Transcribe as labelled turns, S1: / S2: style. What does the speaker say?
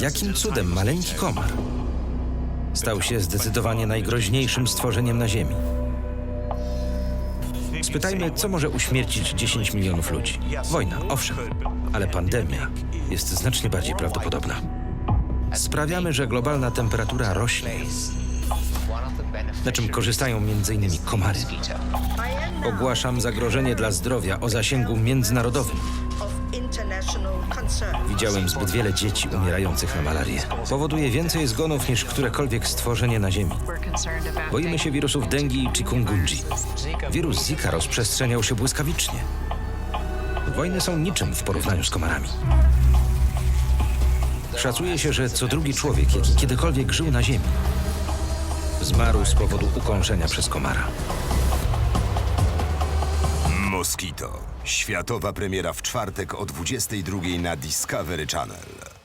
S1: Jakim cudem maleńki komar stał się zdecydowanie najgroźniejszym stworzeniem na Ziemi? Spytajmy, co może uśmiercić 10 milionów ludzi. Wojna, owszem, ale pandemia jest znacznie bardziej prawdopodobna. Sprawiamy, że globalna temperatura rośnie, na czym korzystają m.in. komary. Ogłaszam zagrożenie dla zdrowia o zasięgu międzynarodowym. Widziałem zbyt wiele dzieci umierających na malarię. Powoduje więcej zgonów niż którekolwiek stworzenie na Ziemi. Boimy się wirusów dengue i chikungunji. Wirus Zika rozprzestrzeniał się błyskawicznie. Wojny są niczym w porównaniu z komarami. Szacuje się, że co drugi człowiek, jaki kiedykolwiek żył na Ziemi, zmarł z powodu ukąszenia przez komara.
S2: Mosquito. Światowa premiera w czwartek o 22 na Discovery Channel.